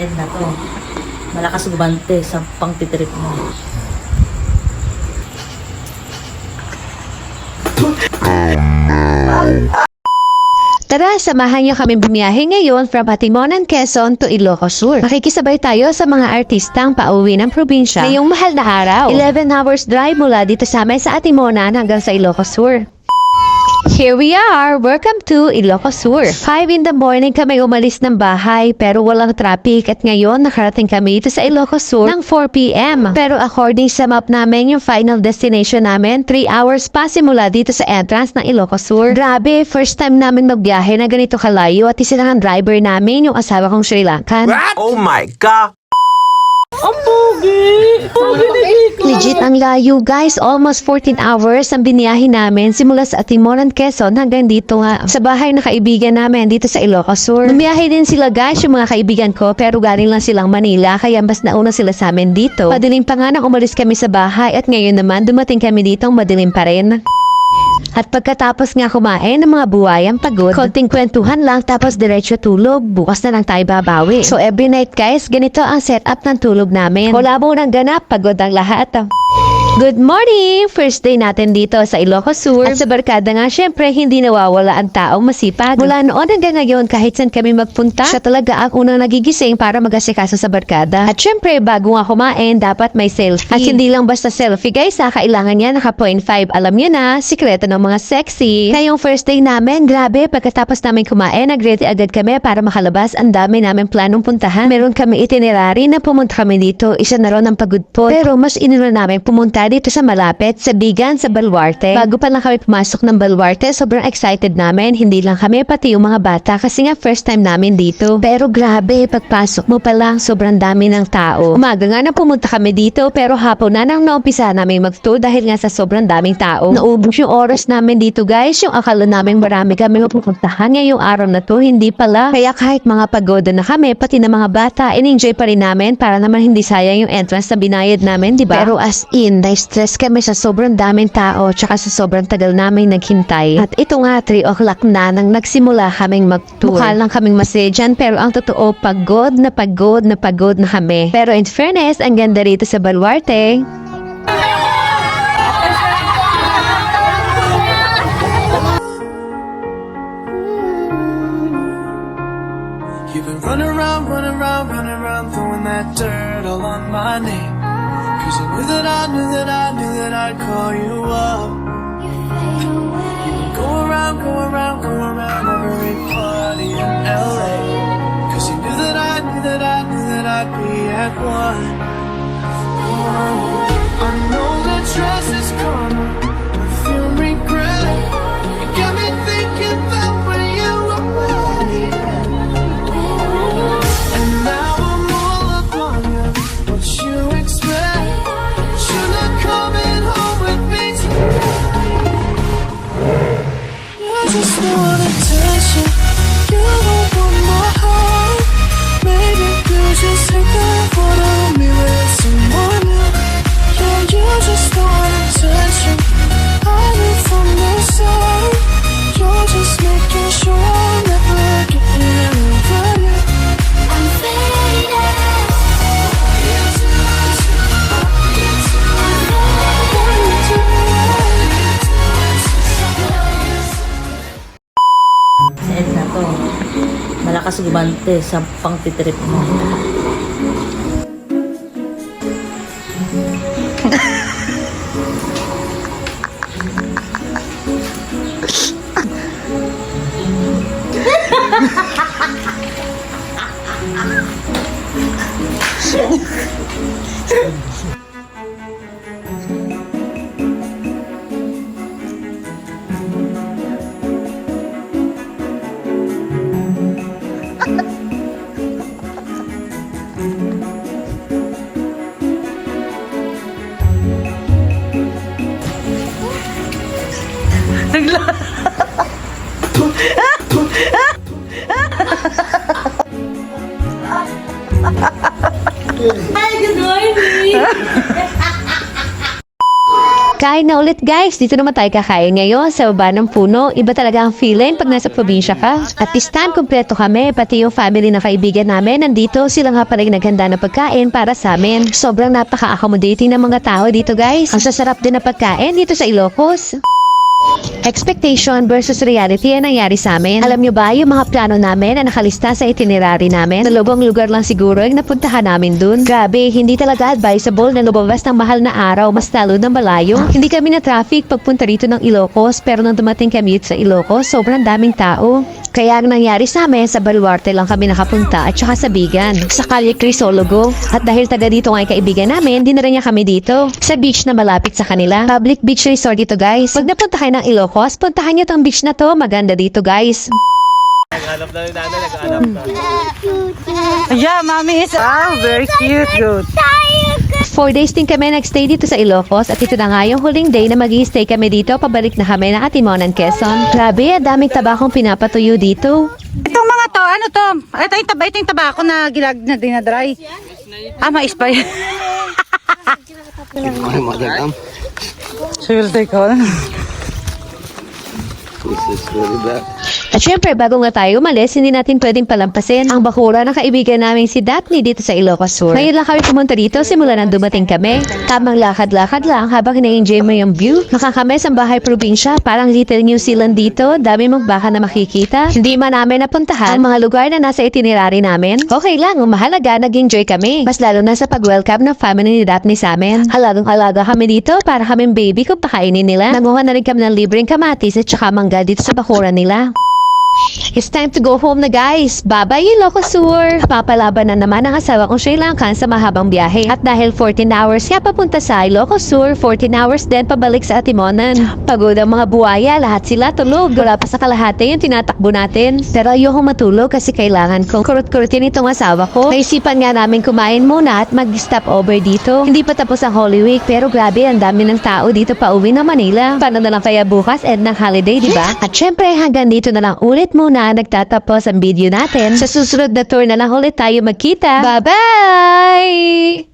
Ed na to. Malakas gumante sa pangtitrip mo. Tara, samahan niyo kami bumiyahe ngayon from Patimonan, Quezon to Ilocos Sur. Makikisabay tayo sa mga artistang pauwi ng probinsya ngayong mahal na araw. 11 hours drive mula dito sa amin sa Atimonan hanggang sa Ilocos Sur. Here we are! Welcome to Ilocos Sur. 5 in the morning kami umalis ng bahay pero walang traffic at ngayon nakarating kami dito sa Ilocos Sur ng 4pm. Pero according sa map namin, yung final destination namin, 3 hours pa simula dito sa entrance ng Ilocos Sur. Grabe, first time namin magbiyahe na ganito kalayo at isa driver namin, yung asawa kong Sri Lankan. Oh my god! Legit ang layo guys, almost 14 hours ang biniyahe namin simula sa Atimonan, Quezon hanggang dito nga sa bahay na kaibigan namin dito sa Ilocos Sur. Bumiyahe din sila guys, yung mga kaibigan ko pero galing lang silang Manila kaya mas nauna sila sa amin dito. Madilim pa nga nang umalis kami sa bahay at ngayon naman dumating kami dito madilim pa rin. At pagkatapos nga kumain ng mga buwayang pagod, konting kwentuhan lang tapos diretso tulog, bukas na lang tayo babawi. So every night guys, ganito ang setup ng tulog namin. Wala mo nang ganap, pagod ang lahat. Good morning! First day natin dito sa Ilocos Sur. At sa barkada nga, syempre, hindi nawawala ang taong masipag. Mula noon hanggang ngayon, kahit saan kami magpunta, siya talaga ang unang nagigising para mag-asikaso sa barkada. At syempre, bago nga kumain, dapat may selfie. At hindi lang basta selfie guys, ha, kailangan niya naka 0.5. Alam niyo na, sikreto ng mga sexy. Kaya yung first day namin, grabe, pagkatapos namin kumain, nag-ready agad kami para makalabas. Ang dami namin planong puntahan. Meron kami itinerary na pumunta kami dito. Isa na ron ang pagod po. Pero mas inuna namin pumunta dito sa malapit, sa Bigan, sa Baluarte. Bago pa lang kami pumasok ng Baluarte, sobrang excited namin. Hindi lang kami, pati yung mga bata kasi nga first time namin dito. Pero grabe, pagpasok mo pa lang, sobrang dami ng tao. Umaga nga na pumunta kami dito, pero hapon na nang naumpisa namin mag-tour dahil nga sa sobrang daming tao. Naubos yung oras namin dito guys, yung akala namin marami kami mapupuntahan ngayong araw na to, hindi pala. Kaya kahit mga pagoda na kami, pati na mga bata, in-enjoy pa rin namin para naman hindi sayang yung entrance na binayad namin, di ba? Pero as in, na-stress kami sa sobrang daming tao, tsaka sa sobrang tagal namin naghintay. At ito nga, 3 o'clock na nang nagsimula kaming mag-tour. Mukha lang kaming masaya dyan, pero ang totoo, pagod na pagod na pagod na kami. Pero in fairness, ang ganda rito sa Baluarte. You've been running around, running around, running around, throwing that dirt all on my name. Cause I knew that I knew that I knew that I'd call you up. You Go around, go around, go around every party in LA. Cause you knew that I knew that I knew that I'd be at one. Oh, I know that trust gumante sa pangtitrip mo. Nagla... Hi, good morning! Kain na ulit guys, dito naman tayo kakain ngayon sa baba ng puno. Iba talaga ang feeling pag nasa probinsya ka. At this time, kompleto kami, pati yung family na kaibigan namin nandito. Sila nga pa rin naghanda ng pagkain para sa amin. Sobrang napaka-accommodating ng mga tao dito guys. Ang sasarap din na pagkain dito sa Ilocos. Expectation versus reality ang nangyari sa amin. Alam nyo ba yung mga plano namin na nakalista sa itinerary namin? Sa lubong lugar lang siguro yung napuntahan namin dun. Grabe, hindi talaga advisable na lumabas ng mahal na araw mas lalo na malayo. Hindi kami na traffic pagpunta rito ng Ilocos pero nung dumating kami sa Ilocos, sobrang daming tao. Kaya ang nangyari sa amin, sa Baluarte lang kami nakapunta at saka sa Bigan, sa Calle Crisologo. At dahil taga dito nga kaibigan namin, dinala niya kami dito, sa beach na malapit sa kanila. Public beach resort dito guys. Pag napunta kayo ng Ilocos, puntahan niyo tong beach na to. Maganda dito guys. Yeah, mommy is ah, very cute, good. Four days din kami nagstay dito sa Ilocos at ito na nga yung huling day na mag stay kami dito. Pabalik na kami ng Atimonan, Quezon. Grabe, ang daming tabakong pinapatuyo dito. Itong mga to, ano to? Ito yung taba, ito yung tabako na gilag na dinadry. Ah, mais pa come. She will take all. This is very bad. At syempre, bago nga tayo umalis, hindi natin pwedeng palampasin ang bakura ng kaibigan namin si Daphne dito sa Ilocos Sur. Ngayon lang kami pumunta dito simula nang dumating kami. Tamang lakad-lakad lang habang na-enjoy mo yung view. Nakakamiss ang bahay probinsya, parang Little New Zealand dito. Dami mong baka na makikita. Hindi man namin napuntahan ang mga lugar na nasa itinerary namin. Okay lang, ang mahalaga, nag-enjoy kami. Mas lalo na sa pag-welcome ng family ni Daphne sa amin. Halagang-halaga kami dito para kaming baby kung pakainin nila. Nanguha na rin kami ng libreng kamatis at saka mangga dito sa bakura nila. It's time to go home na guys. Bye-bye Ilocos Sur. Papalaban na naman ang asawa kong Sri Lankan sa mahabang biyahe. At dahil 14 hours siya papunta sa Ilocos Sur, 14 hours din pabalik sa Atimonan. Pagod ang mga buhaya, lahat sila tulog. Wala pa sa kalahati yung tinatakbo natin. Pero ayokong matulog kasi kailangan kong kurut-kurutin itong asawa ko. Naisipan nga namin kumain muna at mag-stop over dito. Hindi pa tapos ang Holy Week pero grabe ang dami ng tao dito pa uwi ng Manila. Paano na lang kaya bukas end ng holiday, di ba? At syempre hanggang dito na lang ulit muna nagtatapos ang video natin. Sa susunod na tour na lang ulit tayo magkita. Bye-bye!